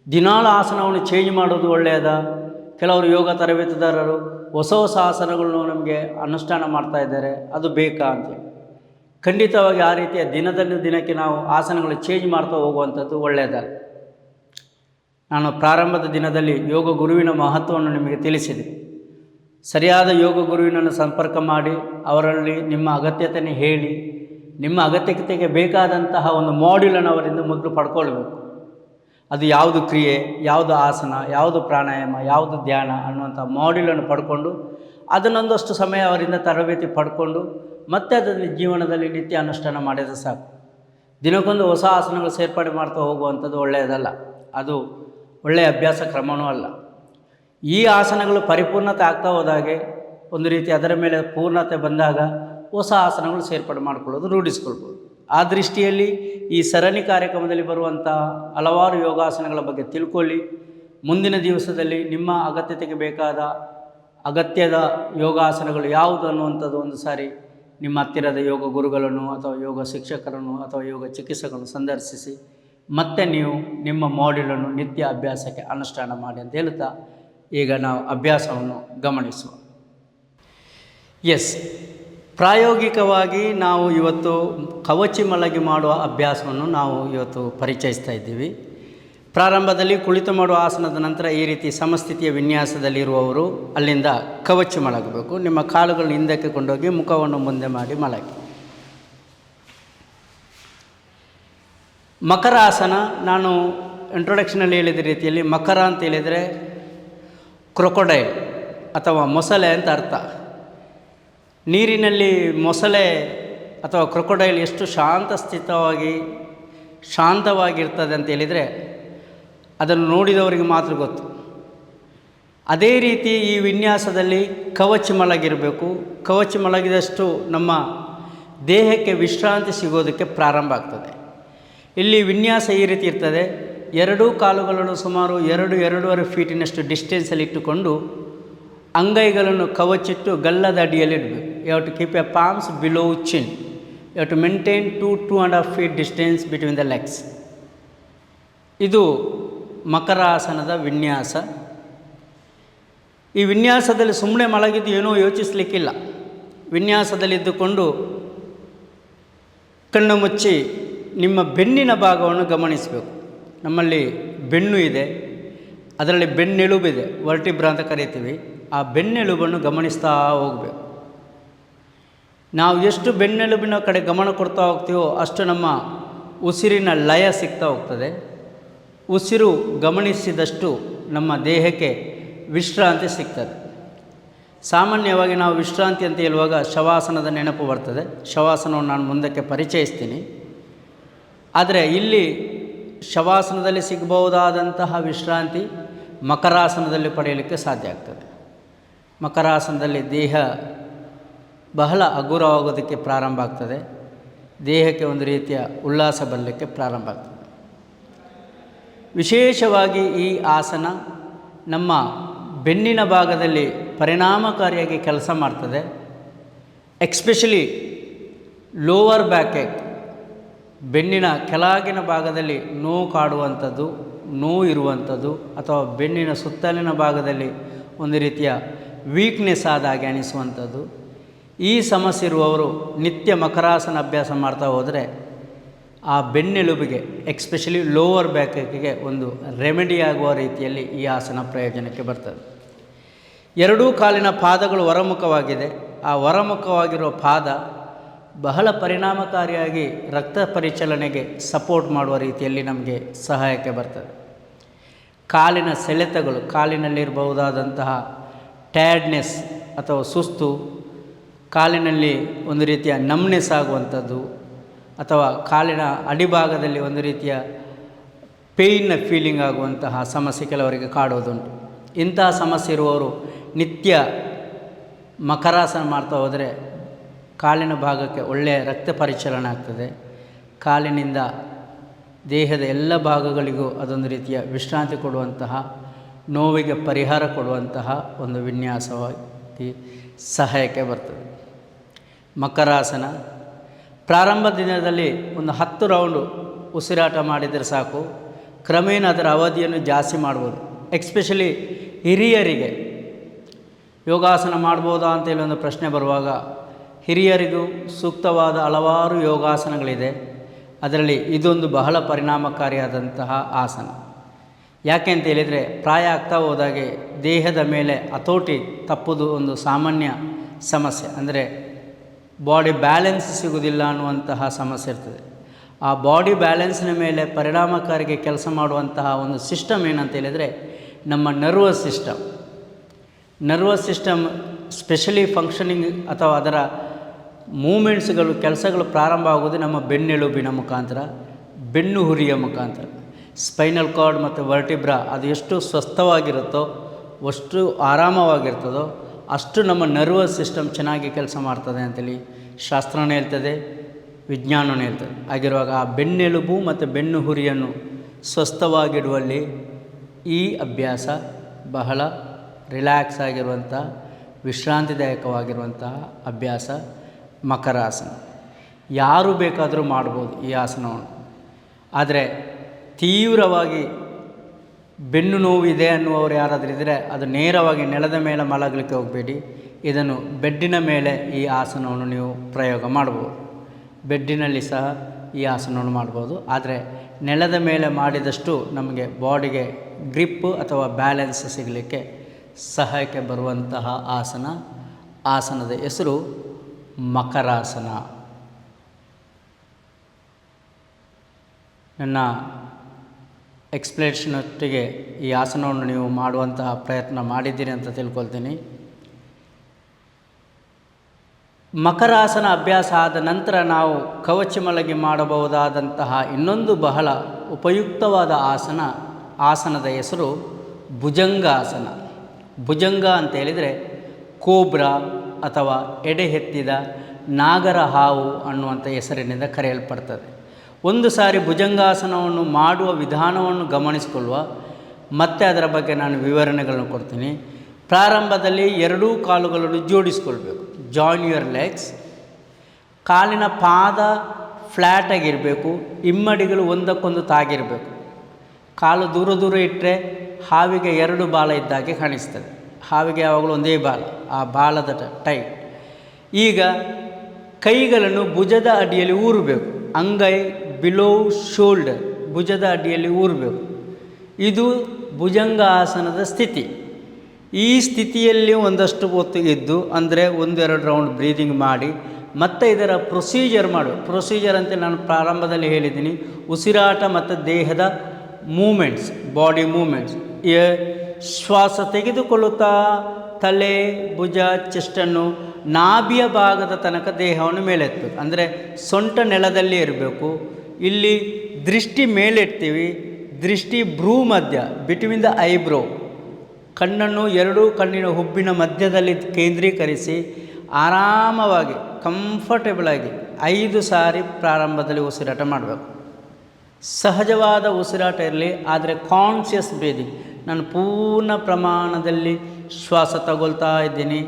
ದಿನಾಲು ಆಸನವನ್ನು ಚೇಂಜ್ ಮಾಡೋದು ಒಳ್ಳೆಯದ? ಕೆಲವರು ಯೋಗ ತರಬೇತುದಾರರು ಹೊಸ ಹೊಸ ಆಸನಗಳನ್ನು ನಮಗೆ ಅನುಷ್ಠಾನ ಮಾಡ್ತಾ ಇದ್ದಾರೆ. ಅದು ಬೇಕಾ ಅಂತೇಳಿ ಖಂಡಿತವಾಗಿ ಆ ರೀತಿಯ ದಿನದಲ್ಲಿ ದಿನಕ್ಕೆ ನಾವು ಆಸನಗಳು ಚೇಂಜ್ ಮಾಡ್ತಾ ಹೋಗುವಂಥದ್ದು ಒಳ್ಳೆಯದಲ್ಲ. ನಾನು ಪ್ರಾರಂಭದ ದಿನದಲ್ಲಿ ಯೋಗ ಗುರುವಿನ ಮಹತ್ವವನ್ನು ನಿಮಗೆ ತಿಳಿಸಿದೆ. ಸರಿಯಾದ ಯೋಗ ಗುರುವಿನನ್ನು ಸಂಪರ್ಕ ಮಾಡಿ, ಅವರಲ್ಲಿ ನಿಮ್ಮ ಅಗತ್ಯತೆಯನ್ನು ಹೇಳಿ, ನಿಮ್ಮ ಅಗತ್ಯತೆಗೆ ಬೇಕಾದಂತಹ ಒಂದು ಮಾಡ್ಯೂಲನ್ನು ಅವರಿಂದ ಮೊದಲು ಪಡ್ಕೊಳ್ಬೇಕು. ಅದು ಯಾವುದು ಕ್ರಿಯೆ, ಯಾವುದು ಆಸನ, ಯಾವುದು ಪ್ರಾಣಾಯಾಮ, ಯಾವುದು ಧ್ಯಾನ ಅನ್ನುವಂಥ ಮಾಡ್ಯೂಲನ್ನು ಪಡ್ಕೊಂಡು ಅದನ್ನೊಂದಷ್ಟು ಸಮಯ ಅವರಿಂದ ತರಬೇತಿ ಪಡ್ಕೊಂಡು ಮತ್ತೆ ಅದನ್ನು ಜೀವನದಲ್ಲಿ ನಿತ್ಯ ಅನುಷ್ಠಾನ ಮಾಡಿದರೆ ಸಾಕು. ದಿನಕ್ಕೊಂದು ಹೊಸ ಆಸನಗಳು ಸೇರ್ಪಡೆ ಮಾಡ್ತಾ ಹೋಗುವಂಥದ್ದು ಒಳ್ಳೆಯದಲ್ಲ. ಅದು ಒಳ್ಳೆಯ ಅಭ್ಯಾಸ ಕ್ರಮವೂ ಅಲ್ಲ. ಈ ಆಸನಗಳು ಪರಿಪೂರ್ಣತೆ ಆಗ್ತಾ ಹೋದಾಗೆ ಒಂದು ರೀತಿ ಅದರ ಮೇಲೆ ಪೂರ್ಣತೆ ಬಂದಾಗ ಹೊಸ ಆಸನಗಳು ಸೇರ್ಪಡೆ ಮಾಡಿಕೊಳ್ಳೋದು ರೂಢಿಸ್ಕೊಳ್ಬೋದು. ಆ ದೃಷ್ಟಿಯಲ್ಲಿ ಈ ಸರಣಿ ಕಾರ್ಯಕ್ರಮದಲ್ಲಿ ಬರುವಂಥ ಹಲವಾರು ಯೋಗಾಸನಗಳ ಬಗ್ಗೆ ತಿಳ್ಕೊಳ್ಳಿ. ಮುಂದಿನ ದಿವಸದಲ್ಲಿ ನಿಮ್ಮ ಅಗತ್ಯತೆಗೆ ಬೇಕಾದ ಅಗತ್ಯದ ಯೋಗಾಸನಗಳು ಯಾವುದು ಅನ್ನುವಂಥದ್ದು ಒಂದು ಸಾರಿ ನಿಮ್ಮ ಹತ್ತಿರದ ಯೋಗ ಗುರುಗಳನ್ನು ಅಥವಾ ಯೋಗ ಶಿಕ್ಷಕರನ್ನು ಅಥವಾ ಯೋಗ ಚಿಕಿತ್ಸಕರನ್ನು ಸಂದರ್ಶಿಸಿ, ಮತ್ತೆ ನೀವು ನಿಮ್ಮ ಮಾಡ್ಯೂಲನ್ನು ನಿತ್ಯ ಅಭ್ಯಾಸಕ್ಕೆ ಅನುಷ್ಠಾನ ಮಾಡಿ ಅಂತ ಹೇಳುತ್ತಾ, ಈಗ ನಾವು ಅಭ್ಯಾಸವನ್ನು ಗಮನಿಸುವ. ಎಸ್, ಪ್ರಾಯೋಗಿಕವಾಗಿ ನಾವು ಇವತ್ತು ಕವಚಿ ಮಲಗಿ ಮಾಡುವ ಅಭ್ಯಾಸವನ್ನು ನಾವು ಇವತ್ತು ಪರಿಚಯಿಸ್ತಾ ಇದ್ದೀವಿ. ಪ್ರಾರಂಭದಲ್ಲಿ ಕುಳಿತು ಮಾಡುವ ಆಸನದ ನಂತರ ಈ ರೀತಿ ಸಮಸ್ಥಿತಿಯ ವಿನ್ಯಾಸದಲ್ಲಿರುವವರು ಅಲ್ಲಿಂದ ಕವಚಿ ಮಲಗಬೇಕು. ನಿಮ್ಮ ಕಾಲುಗಳನ್ನು ಹಿಂದಕ್ಕೆ ಕೊಂಡೋಗಿ ಮುಖವನ್ನು ಮುಂದೆ ಮಾಡಿ ಮಲಗಿ. ಮಕರ ಆಸನ ನಾನು ಇಂಟ್ರೊಡಕ್ಷನಲ್ಲಿ ಹೇಳಿದ ರೀತಿಯಲ್ಲಿ ಮಕರ ಅಂತ ಹೇಳಿದರೆ ಕ್ರೊಕೊಡೈಲ್ ಅಥವಾ ಮೊಸಳೆ ಅಂತ ಅರ್ಥ. ನೀರಿನಲ್ಲಿ ಮೊಸಳೆ ಅಥವಾ ಕ್ರೊಕೊಡೈಲ್ ಎಷ್ಟು ಶಾಂತ ಸ್ಥಿತವಾಗಿ ಶಾಂತವಾಗಿರ್ತದೆ ಅಂತ ಹೇಳಿದರೆ ಅದನ್ನು ನೋಡಿದವರಿಗೆ ಮಾತ್ರ ಗೊತ್ತು. ಅದೇ ರೀತಿ ಈ ವಿನ್ಯಾಸದಲ್ಲಿ ಕವಚ ಮಲಗಿರಬೇಕು. ಕವಚ ಮಲಗಿದಷ್ಟು ನಮ್ಮ ದೇಹಕ್ಕೆ ವಿಶ್ರಾಂತಿ ಸಿಗೋದಕ್ಕೆ ಪ್ರಾರಂಭ ಆಗ್ತದೆ. ಇಲ್ಲಿ ವಿನ್ಯಾಸ ಈ ರೀತಿ ಇರ್ತದೆ. ಎರಡೂ ಕಾಲುಗಳನ್ನು ಸುಮಾರು ಎರಡು, ಎರಡೂವರೆ ಫೀಟಿನಷ್ಟು ಡಿಸ್ಟೆನ್ಸಲ್ಲಿ ಇಟ್ಟುಕೊಂಡು ಅಂಗೈಗಳನ್ನು ಕವಚಿಟ್ಟು ಗಲ್ಲದ ಅಡಿಯಲ್ಲಿ ಇಡಬೇಕು. You to keep a palms below chin you to maintain to two and half feet distance between the legs ಇದು ಮಕರಾಸನದ ವಿನ್ಯಾಸ. ಈ ವಿನ್ಯಾಸದಲ್ಲಿ ಸುಮ್ಮನೆ ಮಲಗಿದ್ದು ಏನೂ ಯೋಚಿಸಲಿಕ್ಕಿಲ್ಲ. ವಿನ್ಯಾಸದಲ್ಲಿದ್ದುಕೊಂಡು ಕಣ್ಣು ಮುಚ್ಚಿ ನಿಮ್ಮ ಬೆನ್ನಿನ ಭಾಗವನ್ನು ಗಮನಿಸಬೇಕು. ನಮ್ಮಲ್ಲಿ ಬೆನ್ನು ಇದೆ. ಅದರಲ್ಲಿ ಬೆನ್ನೆಲುಬಿದೆ. ವರ್ಟಿಬ್ರ ಅಂತ ಕರಿತೀವಿ. ಆ ಬೆನ್ನೆಲುಬನ್ನು ಗಮನಿಸ್ತಾ ಹೋಗಬೇಕು. ನಾವು ಎಷ್ಟು ಬೆನ್ನೆಲುಬಿನ ಕಡೆ ಗಮನ ಕೊಡ್ತಾ ಹೋಗ್ತೀವೋ ಅಷ್ಟು ನಮ್ಮ ಉಸಿರಿನ ಲಯ ಸಿಗ್ತಾ ಹೋಗ್ತದೆ. ಉಸಿರು ಗಮನಿಸಿದಷ್ಟು ನಮ್ಮ ದೇಹಕ್ಕೆ ವಿಶ್ರಾಂತಿ ಸಿಗ್ತದೆ. ಸಾಮಾನ್ಯವಾಗಿ ನಾವು ವಿಶ್ರಾಂತಿ ಅಂತ ಹೇಳುವಾಗ ಶವಾಸನದ ನೆನಪು ಬರ್ತದೆ. ಶವಾಸನವನ್ನು ನಾನು ಮುಂದಕ್ಕೆ ಪರಿಚಯಿಸ್ತೀನಿ. ಆದರೆ ಇಲ್ಲಿ ಶವಾಸನದಲ್ಲಿ ಸಿಗಬಹುದಾದಂತಹ ವಿಶ್ರಾಂತಿ ಮಕರಾಸನದಲ್ಲಿ ಪಡೆಯಲಿಕ್ಕೆ ಸಾಧ್ಯ ಆಗ್ತದೆ. ಮಕರಾಸನದಲ್ಲಿ ದೇಹ ಬಹಳ ಹಗುರವಾಗೋದಕ್ಕೆ ಪ್ರಾರಂಭ ಆಗ್ತದೆ. ದೇಹಕ್ಕೆ ಒಂದು ರೀತಿಯ ಉಲ್ಲಾಸ ಬರಲಿಕ್ಕೆ ಪ್ರಾರಂಭ ಆಗ್ತದೆ. ವಿಶೇಷವಾಗಿ ಈ ಆಸನ ನಮ್ಮ ಬೆನ್ನಿನ ಭಾಗದಲ್ಲಿ ಪರಿಣಾಮಕಾರಿಯಾಗಿ ಕೆಲಸ ಮಾಡ್ತದೆ. ಎಕ್ಸ್ಪೆಷಲಿ ಲೋವರ್ ಬ್ಯಾಕ್ ಬೆನ್ನಿನ ಕೆಳಗಿನ ಭಾಗದಲ್ಲಿ ನೋವು ಕಾಡುವಂಥದ್ದು, ನೋವು ಇರುವಂಥದ್ದು ಅಥವಾ ಬೆನ್ನಿನ ಸುತ್ತಲಿನ ಭಾಗದಲ್ಲಿ ಒಂದು ರೀತಿಯ ವೀಕ್ನೆಸ್ ಆದಾಗೆ ಅನಿಸುವಂಥದ್ದು. ಈ ಸಮಸ್ಯೆ ಇರುವವರು ನಿತ್ಯ ಮಕರಾಸನ ಅಭ್ಯಾಸ ಮಾಡ್ತಾ ಹೋದರೆ ಆ ಬೆನ್ನೆಲುಬಿಗೆ ಎಕ್ಸ್ಪೆಷಲಿ ಲೋವರ್ ಬ್ಯಾಕಿಗೆ ಒಂದು ರೆಮಿಡಿ ಆಗುವ ರೀತಿಯಲ್ಲಿ ಈ ಆಸನ ಪ್ರಯೋಜನಕ್ಕೆ ಬರ್ತದೆ. ಎರಡೂ ಕಾಲಿನ ಪಾದಗಳು ಹೊರಮುಖವಾಗಿದೆ ಆ ಹೊರಮುಖವಾಗಿರುವ ಪಾದ ಬಹಳ ಪರಿಣಾಮಕಾರಿಯಾಗಿ ರಕ್ತ ಪರಿಚಲನೆಗೆ ಸಪೋರ್ಟ್ ಮಾಡುವ ರೀತಿಯಲ್ಲಿ ನಮಗೆ ಸಹಾಯಕ್ಕೆ ಬರ್ತದೆ. ಕಾಲಿನ ಸೆಳೆತಗಳು, ಕಾಲಿನಲ್ಲಿರಬಹುದಾದಂತಹ ಟ್ಯಾಡ್ನೆಸ್ ಅಥವಾ ಸುಸ್ತು, ಕಾಲಿನಲ್ಲಿ ಒಂದು ರೀತಿಯ ನಮ್ನೆಸ್ ಆಗುವಂಥದ್ದು ಅಥವಾ ಕಾಲಿನ ಅಡಿಭಾಗದಲ್ಲಿ ಒಂದು ರೀತಿಯ ಪೇಯ್ನ ಫೀಲಿಂಗ್ ಆಗುವಂತಹ ಸಮಸ್ಯೆ ಕೆಲವರಿಗೆ ಕಾಡುವುದುಂಟು ಇಂತಹ ಸಮಸ್ಯೆ ಇರುವವರು ನಿತ್ಯ ಮಕರಾಸನ ಮಾಡ್ತಾ ಹೋದರೆ ಕಾಲಿನ ಭಾಗಕ್ಕೆ ಒಳ್ಳೆಯ ರಕ್ತ ಪರಿಚಲನೆ ಆಗ್ತದೆ. ಕಾಲಿನಿಂದ ದೇಹದ ಎಲ್ಲ ಭಾಗಗಳಿಗೂ ಅದೊಂದು ರೀತಿಯ ವಿಶ್ರಾಂತಿ ಕೊಡುವಂತಹ, ನೋವಿಗೆ ಪರಿಹಾರ ಕೊಡುವಂತಹ ಒಂದು ವಿನ್ಯಾಸವಾಗಿ ಸಹಾಯಕ್ಕೆ ಬರ್ತದೆ. ಮಕರಾಸನ ಪ್ರಾರಂಭ ದಿನದಲ್ಲಿ ಒಂದು ಹತ್ತು ರೌಂಡು ಉಸಿರಾಟ ಮಾಡಿದರೆ ಸಾಕು. ಕ್ರಮೇಣ ಅದರ ಅವಧಿಯನ್ನು ಜಾಸ್ತಿ ಮಾಡ್ಬೋದು. ಎಕ್ಸ್ಪೆಷಲಿ ಹಿರಿಯರಿಗೆ. ಯೋಗಾಸನ ಮಾಡ್ಬೋದಾ ಅಂತೇಳಿ ಒಂದು ಪ್ರಶ್ನೆ ಬರುವಾಗ, ಹಿರಿಯರಿಗೂ ಸೂಕ್ತವಾದ ಹಲವಾರು ಯೋಗಾಸನಗಳಿದೆ. ಅದರಲ್ಲಿ ಇದೊಂದು ಬಹಳ ಪರಿಣಾಮಕಾರಿಯಾದಂತಹ ಆಸನ. ಯಾಕೆ ಅಂತ ಹೇಳಿದರೆ, ಪ್ರಾಯ ಆಗ್ತಾ ಹೋದಾಗೆ ದೇಹದ ಮೇಲೆ ಹತೋಟಿ ತಪ್ಪುದು ಒಂದು ಸಾಮಾನ್ಯ ಸಮಸ್ಯೆ. ಅಂದರೆ ಬಾಡಿ ಬ್ಯಾಲೆನ್ಸ್ ಸಿಗುವುದಿಲ್ಲ ಅನ್ನುವಂತಹ ಸಮಸ್ಯೆ ಇರ್ತದೆ. ಆ ಬಾಡಿ ಬ್ಯಾಲೆನ್ಸ್ನ ಮೇಲೆ ಪರಿಣಾಮಕಾರಿಗೆ ಕೆಲಸ ಮಾಡುವಂತಹ ಒಂದು ಸಿಸ್ಟಮ್ ಏನಂತ ಹೇಳಿದರೆ ನಮ್ಮ nervous system. Nervous system specially functioning ಅಥವಾ ಅದರ ಮೂಮೆಂಟ್ಸ್ಗಳು, ಕೆಲಸಗಳು ಪ್ರಾರಂಭ ಆಗೋದು ನಮ್ಮ ಬೆನ್ನೆಲುಬಿನ ಮುಖಾಂತರ, ಬೆನ್ನು ಹುರಿಯ ಮುಖಾಂತರ. ಸ್ಪೈನಲ್ ಕಾರ್ಡ್ ಮತ್ತು ವರ್ಟಿಬ್ರಾ ಅದು ಎಷ್ಟು ಸ್ವಸ್ಥವಾಗಿರುತ್ತೋ, ಅಷ್ಟು ಆರಾಮವಾಗಿರ್ತದೋ ಅಷ್ಟು ನಮ್ಮ ನರ್ವಸ್ ಸಿಸ್ಟಮ್ ಚೆನ್ನಾಗಿ ಕೆಲಸ ಮಾಡ್ತದೆ ಅಂತೇಳಿ ಶಾಸ್ತ್ರನೇ ಹೇಳ್ತದೆ ವಿಜ್ಞಾನವೂ ಹೇಳ್ತದೆ. ಆಗಿರುವಾಗ ಆ ಬೆನ್ನೆಲುಬು ಮತ್ತು ಬೆನ್ನು ಹುರಿಯನ್ನು ಸ್ವಸ್ಥವಾಗಿಡುವಲ್ಲಿ ಈ ಅಭ್ಯಾಸ ಬಹಳ ರಿಲ್ಯಾಕ್ಸ್ ಆಗಿರುವಂಥ ವಿಶ್ರಾಂತಿದಾಯಕವಾಗಿರುವಂತಹ ಅಭ್ಯಾಸ ಮಕರಾಸನ. ಯಾರು ಬೇಕಾದರೂ ಮಾಡ್ಬೋದು ಈ ಆಸನವನ್ನು. ಆದರೆ ತೀವ್ರವಾಗಿ ಬೆನ್ನು ನೋವಿದೆ ಅನ್ನುವರು ಯಾರಾದರೂ ಇದ್ದರೆ ಅದು ನೇರವಾಗಿ ನೆಲದ ಮೇಲೆ ಮಲಗಲಿಕ್ಕೆ ಹೋಗಬೇಡಿ. ಇದನ್ನು ಬೆಡ್ಡಿನ ಮೇಲೆ ಈ ಆಸನವನ್ನು ನೀವು ಪ್ರಯೋಗ ಮಾಡ್ಬೋದು. ಬೆಡ್ಡಿನಲ್ಲಿ ಸಹ ಈ ಆಸನವನ್ನು ಮಾಡ್ಬೋದು. ಆದರೆ ನೆಲದ ಮೇಲೆ ಮಾಡಿದಷ್ಟು ನಮಗೆ ಬಾಡಿಗೆ ಗ್ರಿಪ್ಪು ಅಥವಾ ಬ್ಯಾಲೆನ್ಸ್ ಸಿಗಲಿಕ್ಕೆ ಸಹಾಯಕ್ಕೆ ಬರುವಂತಹ ಆಸನ, ಆಸನದ ಹೆಸರು ಮಕರಾಸನ. ನನ್ನ ಎಕ್ಸ್ಪ್ಲೇಷನೊಟ್ಟಿಗೆ ಈ ಆಸನವನ್ನು ನೀವು ಮಾಡುವಂತಹ ಪ್ರಯತ್ನ ಮಾಡಿದ್ದೀರಿ ಅಂತ ತಿಳ್ಕೊಳ್ತೀನಿ. ಮಕರಾಸನ ಅಭ್ಯಾಸ ಆದ ನಂತರ ನಾವು ಕವಚ ಮಲಗಿ ಮಾಡಬಹುದಾದಂತಹ ಇನ್ನೊಂದು ಬಹಳ ಉಪಯುಕ್ತವಾದ ಆಸನ, ಆಸನದ ಹೆಸರು ಭುಜಂಗಾಸನ. ಭುಜಂಗ ಅಂತ ಹೇಳಿದರೆ ಕೋಬ್ರಾ ಅಥವಾ ಎಡೆ ಎತ್ತಿದ ನಾಗರ ಹಾವು ಅನ್ನುವಂಥ ಹೆಸರಿನಿಂದ ಕರೆಯಲ್ಪಡ್ತದೆ. ಒಂದು ಸಾರಿ ಭುಜಂಗಾಸನವನ್ನು ಮಾಡುವ ವಿಧಾನವನ್ನು ಗಮನಿಸಿಕೊಳ್ಳುವ, ಮತ್ತೆ ಅದರ ಬಗ್ಗೆ ನಾನು ವಿವರಣೆಗಳನ್ನು ಕೊಡ್ತೀನಿ. ಪ್ರಾರಂಭದಲ್ಲಿ ಎರಡೂ ಕಾಲುಗಳನ್ನು ಜೋಡಿಸ್ಕೊಳ್ಬೇಕು. ಜಾಯಿನ್ ಯುವರ್ ಲೆಗ್ಸ್ ಕಾಲಿನ ಪಾದ ಫ್ಲ್ಯಾಟಾಗಿರಬೇಕು ಇಮ್ಮಡಿಗಳು ಒಂದಕ್ಕೊಂದು ತಾಗಿರಬೇಕು. ಕಾಲು ದೂರ ದೂರ ಇಟ್ಟರೆ ಹಾವಿಗೆ ಎರಡು ಬಾಲ ಇದ್ದಾಗೆ ಕಾಣಿಸ್ತದೆ. ಹಾವಿಗೆ ಯಾವಾಗಲೂ ಒಂದೇ ಬಾಲ, ಆ ಬಾಲದ ಟೈಟ್ ಈಗ ಕೈಗಳನ್ನು ಭುಜದ ಅಡಿಯಲ್ಲಿ ಊರಬೇಕು. ಅಂಗೈ ಬಿಲೋ ಶೋಲ್ಡರ್ ಭುಜದ ಅಡಿಯಲ್ಲಿ ಊರಬೇಕು. ಇದು ಭುಜಂಗಾಸನದ ಸ್ಥಿತಿ. ಈ ಸ್ಥಿತಿಯಲ್ಲಿ ಒಂದಷ್ಟು ಹೊತ್ತು ಇದ್ದು, ಅಂದರೆ ಒಂದೆರಡು ರೌಂಡ್ ಬ್ರೀದಿಂಗ್ ಮಾಡಿ, ಮತ್ತು ಇದರ ಪ್ರೊಸೀಜರ್ ಮಾಡು. ಪ್ರೊಸೀಜರ್ ಅಂತ ನಾನು ಪ್ರಾರಂಭದಲ್ಲಿ ಹೇಳಿದ್ದೀನಿ. ಉಸಿರಾಟ ಮತ್ತು ದೇಹದ ಮೂಮೆಂಟ್ಸ್ ಬಾಡಿ ಮೂಮೆಂಟ್ಸ್ ಶ್ವಾಸ ತೆಗೆದುಕೊಳ್ಳುತ್ತಾ, ತಲೆ, ಭುಜ ಚೆಸ್ಟನ್ನು ನಾಭಿಯ ಭಾಗದ ತನಕ ದೇಹವನ್ನು ಮೇಲೆತ್ತು ಅಂದರೆ ಸೊಂಟ ನೆಲದಲ್ಲಿ ಇರಬೇಕು. ಇಲ್ಲಿ ದೃಷ್ಟಿ ಮೇಲೆಡ್ತೀವಿ, ದೃಷ್ಟಿ ಭ್ರೂ ಮಧ್ಯ ಬಿಟ್ವೀನ್ ದ ಐಬ್ರೋ ಕಣ್ಣನ್ನು ಎರಡೂ ಕಣ್ಣಿನ ಹುಬ್ಬಿನ ಮಧ್ಯದಲ್ಲಿ ಕೇಂದ್ರೀಕರಿಸಿ, ಆರಾಮವಾಗಿ ಕಂಫರ್ಟೇಬಲ್ ಆಗಿ ಐದು ಸಾರಿ ಪ್ರಾರಂಭದಲ್ಲಿ ಉಸಿರಾಟ ಮಾಡಬೇಕು. ಸಹಜವಾದ ಉಸಿರಾಟ ಇರಲಿ, ಆದರೆ ಕಾನ್ಷಿಯಸ್ ಬ್ರೀದಿಂಗ್ ನಾನು ಪೂರ್ಣ ಪ್ರಮಾಣದಲ್ಲಿ ಶ್ವಾಸ ತಗೊಳ್ತಾ ಇದ್ದೀನಿ,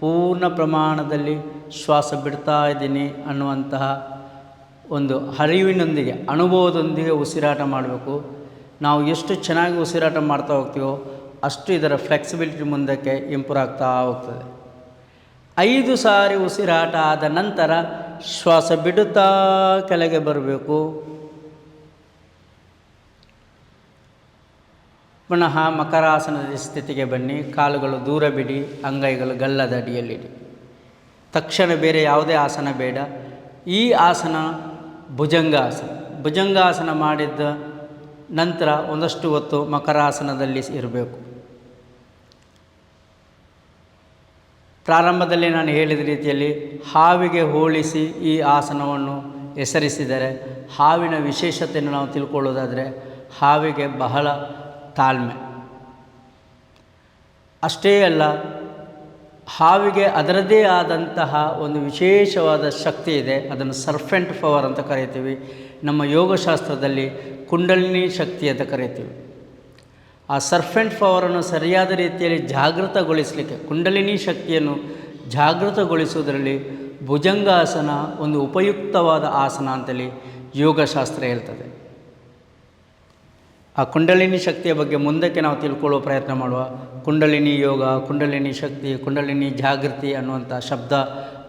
ಪೂರ್ಣ ಪ್ರಮಾಣದಲ್ಲಿ ಶ್ವಾಸ ಬಿಡ್ತಾ ಇದ್ದೀನಿ ಅನ್ನುವಂತಹ ಒಂದು ಹರಿವಿನೊಂದಿಗೆ ಅನುಭವದೊಂದಿಗೆ ಉಸಿರಾಟ ಮಾಡಬೇಕು. ನಾವು ಎಷ್ಟು ಚೆನ್ನಾಗಿ ಉಸಿರಾಟ ಮಾಡ್ತಾ ಹೋಗ್ತೀವೋ ಅಷ್ಟು ಇದರ ಫ್ಲೆಕ್ಸಿಬಿಲಿಟಿ ಮುಂದಕ್ಕೆ ಇಂಪ್ರೂವ್ ಆಗ್ತಾ ಹೋಗ್ತದೆ. ಐದು ಸಾರಿ ಉಸಿರಾಟ ಆದ ನಂತರ ಶ್ವಾಸ ಬಿಡುತ್ತಾ ಕೆಳಗೆ ಬರಬೇಕು. ಪುನಃ ಮಕರಾಸನದ ಸ್ಥಿತಿಗೆ ಬನ್ನಿ. ಕಾಲುಗಳು ದೂರ ಬಿಡಿ, ಅಂಗೈಗಳು ಗಲ್ಲದ ಅಡಿಯಲ್ಲಿಡಿ. ತಕ್ಷಣ ಬೇರೆ ಯಾವುದೇ ಆಸನ ಬೇಡ. ಈ ಆಸನ ಭುಜಂಗಾಸನ. ಭುಜಂಗಾಸನ ಮಾಡಿದ ನಂತರ ಒಂದಷ್ಟು ಹೊತ್ತು ಮಕರಾಸನದಲ್ಲಿ ಇರಬೇಕು. ಪ್ರಾರಂಭದಲ್ಲಿ ನಾನು ಹೇಳಿದ ರೀತಿಯಲ್ಲಿ ಹಾವಿಗೆ ಹೋಲಿಸಿ ಈ ಆಸನವನ್ನು ಹೆಸರಿಸಿದರೆ ಹಾವಿನ ವಿಶೇಷತೆಯನ್ನು ನಾವು ತಿಳ್ಕೊಳ್ಳೋದಾದರೆ ಹಾವಿಗೆ ಬಹಳ ತಾಳ್ಮೆ. ಅಷ್ಟೇ ಅಲ್ಲ ಹಾವಿಗೆ ಅದರದೇ ಆದಂತಹ ಒಂದು ವಿಶೇಷವಾದ ಶಕ್ತಿ ಇದೆ. ಅದನ್ನು ಸರ್ಫೆಂಟ್ ಪವರ್ ಅಂತ ಕರಿತೀವಿ ನಮ್ಮ ಯೋಗಶಾಸ್ತ್ರದಲ್ಲಿ ಕುಂಡಲಿನಿ ಶಕ್ತಿ ಅಂತ ಕರಿತೀವಿ ಆ ಸರ್ಫೆಂಟ್ ಪವರನ್ನು ಸರಿಯಾದ ರೀತಿಯಲ್ಲಿ ಜಾಗೃತಗೊಳಿಸಲಿಕ್ಕೆ, ಕುಂಡಲಿನಿ ಶಕ್ತಿಯನ್ನು ಜಾಗೃತಗೊಳಿಸುವುದರಲ್ಲಿ ಭುಜಂಗಾಸನ ಒಂದು ಉಪಯುಕ್ತವಾದ ಆಸನ ಅಂತೇಳಿ ಯೋಗಶಾಸ್ತ್ರ ಹೇಳ್ತದೆ. ಆ ಕುಂಡಲಿನಿ ಶಕ್ತಿಯ ಬಗ್ಗೆ ಮುಂದಕ್ಕೆ ನಾವು ತಿಳ್ಕೊಳ್ಳುವ ಪ್ರಯತ್ನ ಮಾಡುವ. ಕುಂಡಲಿನಿ ಯೋಗ, ಕುಂಡಲಿನಿ ಶಕ್ತಿ, ಕುಂಡಲಿನಿ ಜಾಗೃತಿ ಅನ್ನುವಂಥ ಶಬ್ದ,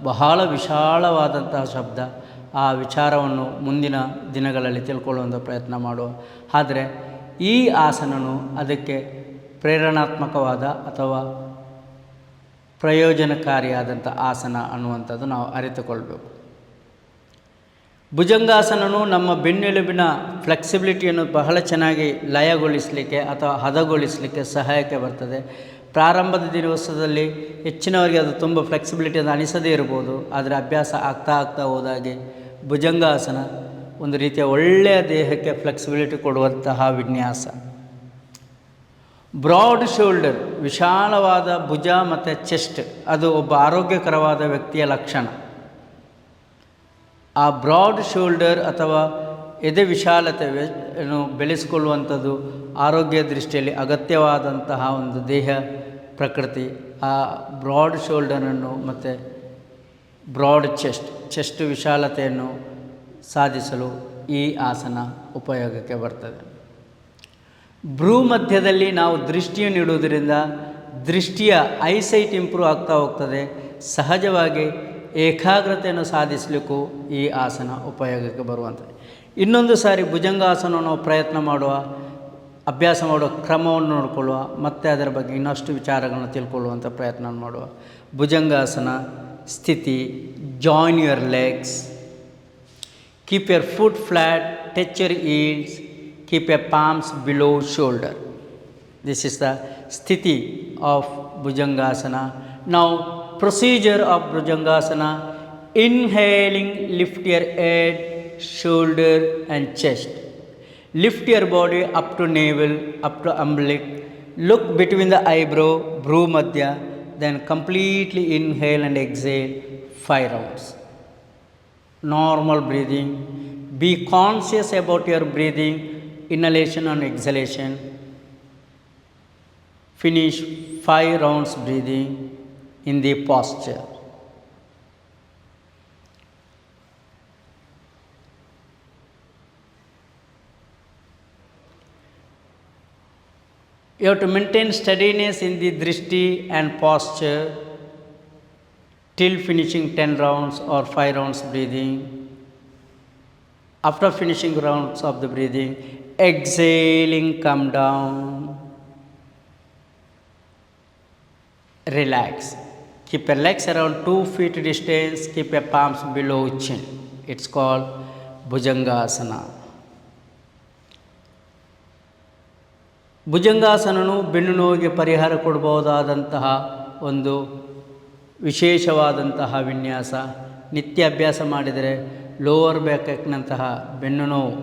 ಬಹಳ ವಿಶಾಲವಾದಂತಹ ಶಬ್ದ. ಆ ವಿಚಾರವನ್ನು ಮುಂದಿನ ದಿನಗಳಲ್ಲಿ ತಿಳ್ಕೊಳ್ಳುವಂಥ ಪ್ರಯತ್ನ ಮಾಡುವ. ಆದರೆ ಈ ಆಸನನು ಅದಕ್ಕೆ ಪ್ರೇರಣಾತ್ಮಕವಾದ ಅಥವಾ ಪ್ರಯೋಜನಕಾರಿಯಾದಂಥ ಆಸನ ಅನ್ನುವಂಥದ್ದು ನಾವು ಅರಿತುಕೊಳ್ಬೇಕು. ಭುಜಂಗಾಸನನು ನಮ್ಮ ಬೆನ್ನೆಲುಬಿನ ಫ್ಲೆಕ್ಸಿಬಿಲಿಟಿಯನ್ನು ಬಹಳ ಚೆನ್ನಾಗಿ ಲಯಗೊಳಿಸಲಿಕ್ಕೆ ಅಥವಾ ಹದಗೊಳಿಸಲಿಕ್ಕೆ ಸಹಾಯಕ್ಕೆ ಬರ್ತದೆ. ಪ್ರಾರಂಭದ ದಿವಸದಲ್ಲಿ ಹೆಚ್ಚಿನವರಿಗೆ ಅದು ತುಂಬ ಫ್ಲೆಕ್ಸಿಬಿಲಿಟಿ ಅದು ಅನಿಸದೇ ಇರ್ಬೋದು, ಆದರೆ ಅಭ್ಯಾಸ ಆಗ್ತಾ ಆಗ್ತಾ ಹೋದಾಗೆ ಭುಜಂಗಾಸನ ಒಂದು ರೀತಿಯ ಒಳ್ಳೆಯ ದೇಹಕ್ಕೆ ಫ್ಲೆಕ್ಸಿಬಿಲಿಟಿ ಕೊಡುವಂತಹ ವಿನ್ಯಾಸ. ಬ್ರಾಡ್ ಶೋಲ್ಡರ್, ವಿಶಾಲವಾದ ಭುಜ ಮತ್ತು ಚೆಸ್ಟ್, ಅದು ಒಬ್ಬ ಆರೋಗ್ಯಕರವಾದ ವ್ಯಕ್ತಿಯ ಲಕ್ಷಣ. ಆ ಬ್ರಾಡ್ ಶೋಲ್ಡರ್ ಅಥವಾ ಎದೆ ವಿಶಾಲತೆ ಏನು ಬೆಳೆಸಿಕೊಳ್ಳುವಂಥದ್ದು ಆರೋಗ್ಯ ದೃಷ್ಟಿಯಲ್ಲಿ ಅಗತ್ಯವಾದಂತಹ ಒಂದು ದೇಹ ಪ್ರಕೃತಿ. ಆ ಬ್ರಾಡ್ ಶೋಲ್ಡರನ್ನು ಮತ್ತು ಬ್ರಾಡ್ ಚೆಸ್ಟ್ ಚೆಸ್ಟ್ ವಿಶಾಲತೆಯನ್ನು ಸಾಧಿಸಲು ಈ ಆಸನ ಉಪಯೋಗಕ್ಕೆ ಬರ್ತದೆ. ಭ್ರೂ ಮಧ್ಯದಲ್ಲಿ ನಾವು ದೃಷ್ಟಿಯನ್ನು ಇಡುವುದರಿಂದ ದೃಷ್ಟಿಯ ಐಸೈಟ್ ಇಂಪ್ರೂವ್ ಆಗ್ತಾ ಹೋಗ್ತದೆ. ಸಹಜವಾಗಿ ಏಕಾಗ್ರತೆಯನ್ನು ಸಾಧಿಸಲಿಕ್ಕೂ ಈ ಆಸನ ಉಪಯೋಗಕ್ಕೆ ಬರುವಂಥದ್ದು ಇನ್ನೊಂದು ಸಾರಿ ಭುಜಂಗಾಸನ ನಾವು ಪ್ರಯತ್ನ ಮಾಡುವ, ಅಭ್ಯಾಸ ಮಾಡುವ ಕ್ರಮವನ್ನು ನೋಡಿಕೊಳ್ಳುವ, ಮತ್ತು ಅದರ ಬಗ್ಗೆ ಇನ್ನಷ್ಟು ವಿಚಾರಗಳನ್ನು ತಿಳ್ಕೊಳ್ಳುವಂಥ ಪ್ರಯತ್ನ ಮಾಡುವ. ಭುಜಂಗಾಸನ, ಸ್ಥಿತಿ join your legs keep your foot flat touch your heels keep your palms below shoulder this is the ಸ್ಥಿತಿ of Bhujangasana. Now procedure of bhujangasana inhaling lift your head shoulder and chest. Lift your body up to navel up to umbilic look between the eyebrow brew madhya then completely inhale and exhale five rounds. Normal breathing. Be conscious about your breathing. Inhalation and exhalation. Finish five rounds breathing in the posture. You have to maintain steadiness in the drishti and posture till finishing 10 rounds or 5 rounds breathing. After finishing rounds of the breathing, exhaling, come down, relax. Keep your legs around 2 feet distance. Keep your palms below chin. It's called Bhujangasana. ಭುಜಂಗಾಸನನು ಬೆನ್ನು ನೋವಿಗೆ ಪರಿಹಾರ ಕೊಡಬಹುದಾದಂತಹ ಒಂದು ವಿಶೇಷವಾದಂತಹ ವಿನ್ಯಾಸ ನಿತ್ಯ ಅಭ್ಯಾಸ ಮಾಡಿದರೆ ಲೋವರ್ ಬ್ಯಾಕ್ನಂತಹ ಬೆನ್ನು ನೋವು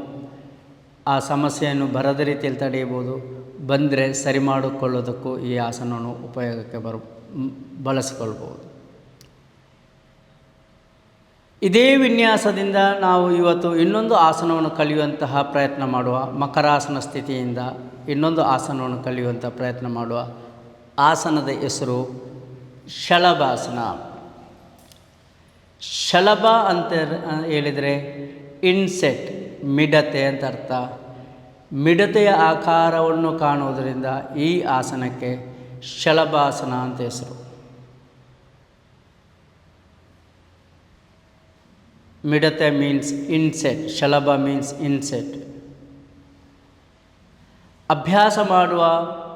ಆ ಸಮಸ್ಯೆಯನ್ನು ಬರದ ರೀತಿಯಲ್ಲಿ ತಡೆಯಬಹುದು ಬಂದರೆ ಸರಿ ಮಾಡಿಕೊಳ್ಳೋದಕ್ಕೂ ಈ ಆಸನವನ್ನು ಉಪಯೋಗಕ್ಕೆ ಬರು ಬಳಸಿಕೊಳ್ಬೋದು. ಇದೇ ವಿನ್ಯಾಸದಿಂದ ನಾವು ಇವತ್ತು ಇನ್ನೊಂದು ಆಸನವನ್ನು ಕಲಿಯುವಂತಹ ಪ್ರಯತ್ನ ಮಾಡುವ ಮಕರಾಸನ ಸ್ಥಿತಿಯಿಂದ ಇನ್ನೊಂದು ಆಸನವನ್ನು ಕಲಿಯುವಂಥ ಪ್ರಯತ್ನ ಮಾಡುವ ಆಸನದ ಹೆಸರು ಶಲಭಾಸನ. ಶಲಭ ಅಂತ ಹೇಳಿದರೆ ಇನ್ಸೆಟ್ ಮಿಡತೆ ಅಂತ ಅರ್ಥ. ಮಿಡತೆಯ ಆಕಾರವನ್ನು ಕಾಣುವುದರಿಂದ ಈ ಆಸನಕ್ಕೆ ಶಲಭಾಸನ ಅಂತ ಹೆಸರು. ಮಿಡತೆ ಮೀನ್ಸ್ ಇನ್ಸೆಟ್, ಶಲಭ ಮೀನ್ಸ್ ಇನ್ಸೆಟ್. ಅಭ್ಯಾಸ ಮಾಡುವ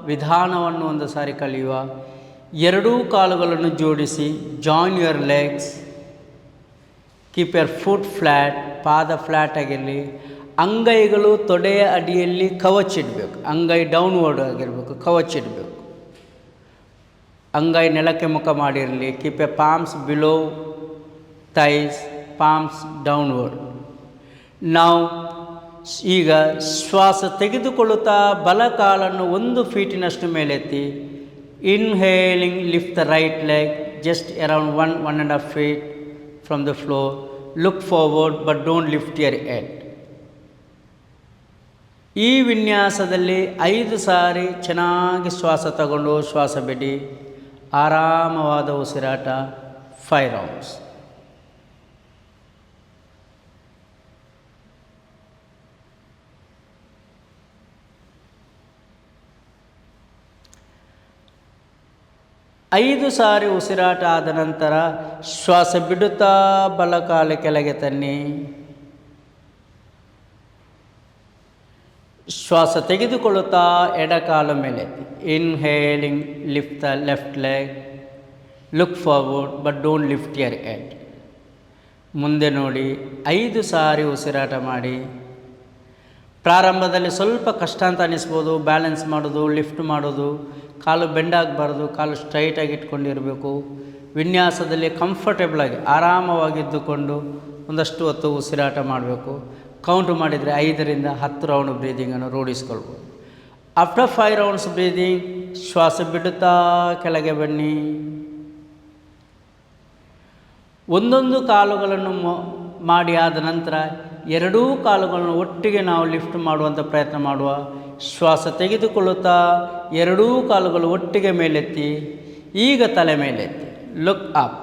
ವಿಧಾನವನ್ನು ಒಂದು ಸಾರಿ ಕಲಿಯುವ. ಎರಡೂ ಕಾಲುಗಳನ್ನು ಜೋಡಿಸಿ join your legs keep your foot flat ಪಾದ ಫ್ಲ್ಯಾಟ್ ಆಗಿರಲಿ, ಅಂಗೈಗಳು ತೊಡೆಯ ಅಡಿಯಲ್ಲಿ ಕವಚಿಡಬೇಕು. ಅಂಗೈ ಡೌನ್ವರ್ಡ್ ಆಗಿರಬೇಕು, ಕವಚಿಡಬೇಕು. ಅಂಗೈ ನೆಲಕ್ಕೆ ಮುಖ ಮಾಡಿರಲಿ. Keep a palms below thighs palms downward ನಾವು ಈಗ ಶ್ವಾಸ ತೆಗೆದುಕೊಳ್ಳುತ್ತಾ ಬಲ ಕಾಲನ್ನು ಒಂದು ಫೀಟಿನಷ್ಟು ಮೇಲೆತ್ತಿ. Inhaling lift the right leg just around one one and half feet from the floor look forward but don't lift your head ಈ ವಿನ್ಯಾಸದಲ್ಲಿ ಐದು ಸಾರಿ ಚೆನ್ನಾಗಿ ಶ್ವಾಸ ತಗೊಂಡು ಶ್ವಾಸ ಬಿಡಿ. ಆರಾಮವಾದ ಉಸಿರಾಟ ರೌಂಡ್ಸ್ ಐದು ಸಾರಿ ಉಸಿರಾಟ ಆದ ನಂತರ ಶ್ವಾಸ ಬಿಡುತ್ತಾ ಬಲಕಾಲ ಕೆಳಗೆ ತನ್ನಿ. ಶ್ವಾಸ ತೆಗೆದುಕೊಳ್ಳುತ್ತಾ ಎಡಕಾಲ ಮೇಲೆ. Inhaling lift the left leg look forward but don't lift your head ಮುಂದೆ ನೋಡಿ, ಐದು ಸಾರಿ ಉಸಿರಾಟ ಮಾಡಿ. ಪ್ರಾರಂಭದಲ್ಲಿ ಸ್ವಲ್ಪ ಕಷ್ಟ ಅಂತ ಅನ್ನಿಸ್ಬೋದು ಬ್ಯಾಲೆನ್ಸ್ ಮಾಡೋದು ಲಿಫ್ಟ್ ಮಾಡೋದು, ಕಾಲು ಬೆಂಡಾಗಬಾರ್ದು ಕಾಲು ಸ್ಟ್ರೈಟಾಗಿ ಇಟ್ಕೊಂಡಿರಬೇಕು. ವಿನ್ಯಾಸದಲ್ಲಿ ಕಂಫರ್ಟೇಬಲಾಗಿ ಆರಾಮವಾಗಿದ್ದುಕೊಂಡು ಒಂದಷ್ಟು ಹೊತ್ತು ಉಸಿರಾಟ ಮಾಡಬೇಕು. ಕೌಂಟ್ ಮಾಡಿದರೆ ಐದರಿಂದ ಹತ್ತು ರೌಂಡ್ ಬ್ರೀದಿಂಗನ್ನು ರೂಢಿಸ್ಕೊಳ್ಬೋದು. ಆಫ್ಟರ್ ಫೈವ್ ರೌಂಡ್ಸ್ ಬ್ರೀದಿಂಗ್ ಶ್ವಾಸ ಬಿಡುತ್ತಾ ಕೆಳಗೆ ಬನ್ನಿ. ಒಂದೊಂದು ಕಾಲುಗಳನ್ನು ಮಾಡಿ ಆದ ನಂತರ ಎರಡೂ ಕಾಲುಗಳನ್ನು ಒಟ್ಟಿಗೆ ನಾವು ಲಿಫ್ಟ್ ಮಾಡುವಂಥ ಪ್ರಯತ್ನ ಮಾಡುವ. ಶ್ವಾಸ ತೆಗೆದುಕೊಳ್ಳುತ್ತಾ ಎರಡೂ ಕಾಲುಗಳು ಒಟ್ಟಿಗೆ ಮೇಲೆತ್ತಿ, ಈಗ ತಲೆ ಮೇಲೆತ್ತಿ. ಲುಕ್ ಅಪ್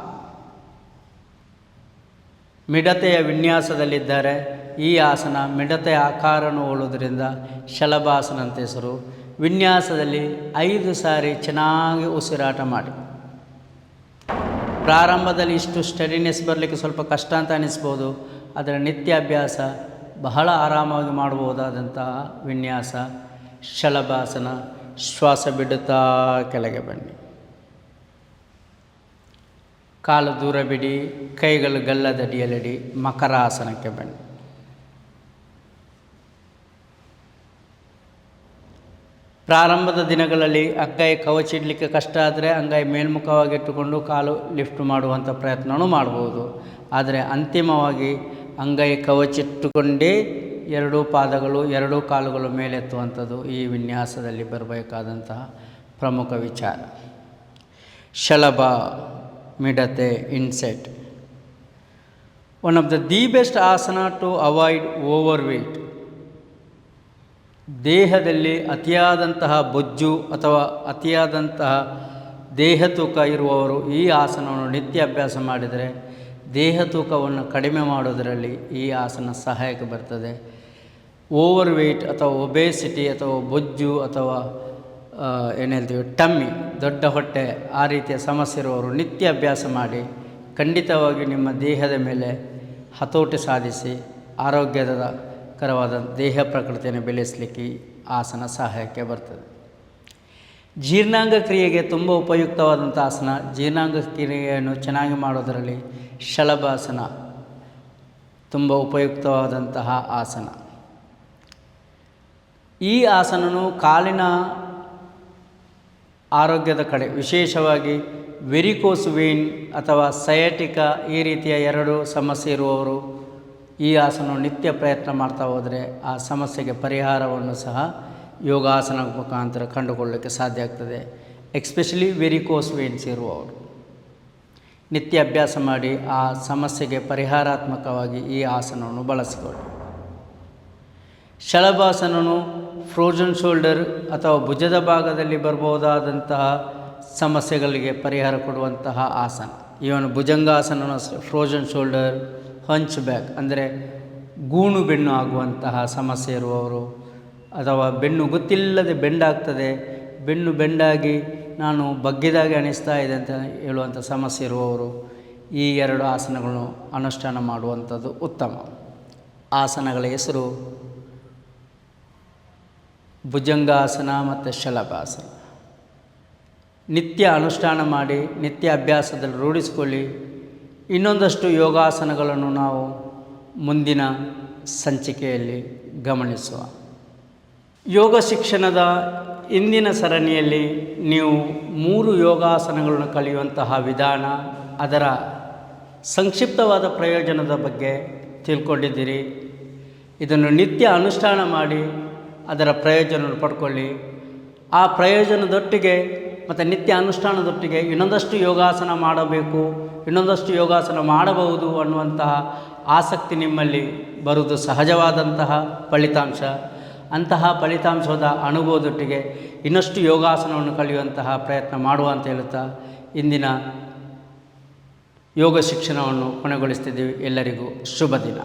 ಮಿಡತೆಯ ವಿನ್ಯಾಸದಲ್ಲಿದ್ದಾರೆ. ಈ ಆಸನ ಮಿಡತೆ ಆಕಾರವನ್ನು ಹೋಲುವುದರಿಂದ ಶಲಭಾಸನ ಅಂತ ಹೆಸರು. ವಿನ್ಯಾಸದಲ್ಲಿ ಐದು ಸಾರಿ ಚೆನ್ನಾಗಿ ಉಸಿರಾಟ ಮಾಡಿ. ಪ್ರಾರಂಭದಲ್ಲಿ ಇಷ್ಟು ಸ್ಟಡಿನೆಸ್ ಬರಲಿಕ್ಕೆ ಸ್ವಲ್ಪ ಕಷ್ಟ ಅಂತ ಅನಿಸ್ಬೋದು. ಅದರ ನಿತ್ಯ ಅಭ್ಯಾಸ ಬಹಳ ಆರಾಮಾಗಿ ಮಾಡಬಹುದಾದಂತಹ ವಿನ್ಯಾಸ, ಶಲಭಾಸನ ಶ್ವಾಸ ಬಿಡುತ್ತಾ ಕೆಳಗೆ ಬನ್ನಿ. ಕಾಲು ದೂರ ಬಿಡಿ, ಕೈಗಳು ಗಲ್ಲದಡಿಯಲ್ಲಿಡಿ ಮಕರಾಸನಕ್ಕೆ ಬನ್ನಿ. ಪ್ರಾರಂಭದ ದಿನಗಳಲ್ಲಿ ಅಂಗೈ ಕವಚಿಡಲಿಕ್ಕೆ ಕಷ್ಟ ಆದರೆ ಅಂಗೈ ಮೇಲ್ಮುಖವಾಗಿಟ್ಟುಕೊಂಡು ಕಾಲು ಲಿಫ್ಟ್ ಮಾಡುವಂಥ ಪ್ರಯತ್ನವೂ ಮಾಡ್ಬೋದು. ಆದರೆ ಅಂತಿಮವಾಗಿ ಅಂಗೈ ಕವಚಿಟ್ಟುಕೊಂಡೇ ಎರಡೂ ಪಾದಗಳು, ಎರಡೂ ಕಾಲುಗಳು ಮೇಲೆತ್ತುವಂಥದ್ದು ಈ ವಿನ್ಯಾಸದಲ್ಲಿ ಬರಬೇಕಾದಂತಹ ಪ್ರಮುಖ ವಿಚಾರ. ಶಲಭ, ಮಿಡತೆ, insect. One of the the best asana to avoid overweight ದೇಹದಲ್ಲಿ ಅತಿಯಾದಂತಹ ಬೊಜ್ಜು ಅಥವಾ ಅತಿಯಾದಂತಹ ದೇಹ ತೂಕ ಇರುವವರು ಈ ಆಸನವನ್ನು ನಿತ್ಯ ಅಭ್ಯಾಸ ಮಾಡಿದರೆ ದೇಹ ತೂಕವನ್ನು ಕಡಿಮೆ ಮಾಡೋದರಲ್ಲಿ ಈ ಆಸನ ಸಹಾಯಕ ಬರ್ತದೆ. ಓವರ್ ವೆಯ್ಟ್ ಅಥವಾ ಒಬೇಸಿಟಿ ಅಥವಾ ಬೊಜ್ಜು ಅಥವಾ ಏನು ಹೇಳ್ತೀವಿ, ಟಮ್ಮಿ, ದೊಡ್ಡ ಹೊಟ್ಟೆ ಆ ರೀತಿಯ ಸಮಸ್ಯೆ ಇರುವವರು ನಿತ್ಯ ಅಭ್ಯಾಸ ಮಾಡಿ ಖಂಡಿತವಾಗಿ ನಿಮ್ಮ ದೇಹದ ಮೇಲೆ ಹತೋಟಿ ಸಾಧಿಸಿ ಆರೋಗ್ಯದ ಕರವಾದ ದೇಹ ಪ್ರಕೃತಿಯನ್ನು ಬೆಳೆಸಲಿಕ್ಕೆ ಆಸನ ಸಹಾಯಕ್ಕೆ ಬರ್ತದೆ. ಜೀರ್ಣಾಂಗ ಕ್ರಿಯೆಗೆ ತುಂಬ ಉಪಯುಕ್ತವಾದಂಥ ಆಸನ, ಜೀರ್ಣಾಂಗ ಕ್ರಿಯೆಯನ್ನು ಚೆನ್ನಾಗಿ ಮಾಡೋದರಲ್ಲಿ ಶಲಭಾಸನ ತುಂಬ ಉಪಯುಕ್ತವಾದಂತಹ ಆಸನ. ಈ ಆಸನನು ಕಾಲಿನ ಆರೋಗ್ಯದ ಕಡೆ, ವಿಶೇಷವಾಗಿ ವೆರಿಕೋಸ್ ವೇನ್ ಅಥವಾ ಸಯಾಟಿಕ ಈ ರೀತಿಯ ಎರಡು ಸಮಸ್ಯೆ ಇರುವವರು ಈ ಆಸನವನ್ನು ನಿತ್ಯ ಪ್ರಯತ್ನ ಮಾಡ್ತಾ ಹೋದರೆ ಆ ಸಮಸ್ಯೆಗೆ ಪರಿಹಾರವನ್ನು ಸಹ ಯೋಗಾಸನ ಮುಖಾಂತರ ಕಂಡುಕೊಳ್ಳೋಕ್ಕೆ ಸಾಧ್ಯ ಆಗ್ತದೆ. ಎಕ್ಸ್ಪೆಷಲಿ ವೆರಿಕೋಸ್ ವೇನ್ಸ್ ಇರುವವರು. ನಿತ್ಯ ಅಭ್ಯಾಸ ಮಾಡಿ ಆ ಸಮಸ್ಯೆಗೆ ಪರಿಹಾರಾತ್ಮಕವಾಗಿ ಈ ಆಸನವನ್ನು ಬಳಸಿಕೊಳ್ಳಿ. ಶಳಭಾಸನನು ಫ್ರೋಜನ್ ಶೋಲ್ಡರ್ ಅಥವಾ ಭುಜದ ಭಾಗದಲ್ಲಿ ಬರಬಹುದಾದಂತಹ ಸಮಸ್ಯೆಗಳಿಗೆ ಪರಿಹಾರ ಕೊಡುವಂತಹ ಆಸನ. ಇವನು Bhujangasana frozen shoulder hunchback ಅಂದರೆ ಗೂಣು ಬೆನ್ನು ಆಗುವಂತಹ ಸಮಸ್ಯೆ ಇರುವವರು, ಅಥವಾ ಬೆನ್ನು ಗೊತ್ತಿಲ್ಲದೆ ಬೆಂಡಾಗ್ತದೆ ಬೆನ್ನು ಬೆಂಡಾಗಿ ನಾನು ಬಗ್ಗಿದಾಗೆ ಅನಿಸ್ತಾ ಇದೆ ಅಂತ ಹೇಳುವಂಥ ಸಮಸ್ಯೆ ಇರುವವರು, ಈ ಎರಡು ಆಸನಗಳನ್ನು ಅನುಷ್ಠಾನ ಮಾಡುವಂಥದ್ದು ಉತ್ತಮ. ಆಸನಗಳ ಹೆಸರು ಭುಜಂಗಾಸನ ಮತ್ತು ಶಲಭಾಸನ. ನಿತ್ಯ ಅನುಷ್ಠಾನ ಮಾಡಿ, ನಿತ್ಯ ಅಭ್ಯಾಸದಲ್ಲಿ ರೂಢಿಸಿಕೊಳ್ಳಿ. ಇನ್ನೊಂದಷ್ಟು ಯೋಗಾಸನಗಳನ್ನು ನಾವು ಮುಂದಿನ ಸಂಚಿಕೆಯಲ್ಲಿ ಗಮನಿಸುವ. ಯೋಗ ಶಿಕ್ಷಣದ ಇಂದಿನ ಸರಣಿಯಲ್ಲಿ ನೀವು ಮೂರು ಯೋಗಾಸನಗಳನ್ನು ಕಲಿಯುವಂತಹ ವಿಧಾನ, ಅದರ ಸಂಕ್ಷಿಪ್ತವಾದ ಪ್ರಯೋಜನದ ಬಗ್ಗೆ ತಿಳ್ಕೊಂಡಿದ್ದೀರಿ. ಇದನ್ನು ನಿತ್ಯ ಅನುಷ್ಠಾನ ಮಾಡಿ ಅದರ ಪ್ರಯೋಜನವನ್ನು ಪಡ್ಕೊಳ್ಳಿ. ಆ ಪ್ರಯೋಜನದೊಟ್ಟಿಗೆ ಮತ್ತು ನಿತ್ಯ ಅನುಷ್ಠಾನದೊಟ್ಟಿಗೆ ಇನ್ನೊಂದಷ್ಟು ಯೋಗಾಸನ ಮಾಡಬೇಕು, ಇನ್ನೊಂದಷ್ಟು ಯೋಗಾಸನ ಮಾಡಬಹುದು ಅನ್ನುವಂತಹ ಆಸಕ್ತಿ ನಿಮ್ಮಲ್ಲಿ ಬರುವುದು ಸಹಜವಾದಂತಹ ಫಲಿತಾಂಶ. ಅಂತಹ ಫಲಿತಾಂಶದ ಅನುಭವದೊಟ್ಟಿಗೆ ಇನ್ನಷ್ಟು ಯೋಗಾಸನವನ್ನು ಕಲಿಯುವಂತಹ ಪ್ರಯತ್ನ ಮಾಡುವ ಅಂತ ಹೇಳುತ್ತಾ ಇಂದಿನ ಯೋಗ ಶಿಕ್ಷಣವನ್ನು ಕೊನೆಗೊಳಿಸ್ತಿದ್ದೀವಿ ಎಲ್ಲರಿಗೂ ಶುಭ ದಿನ.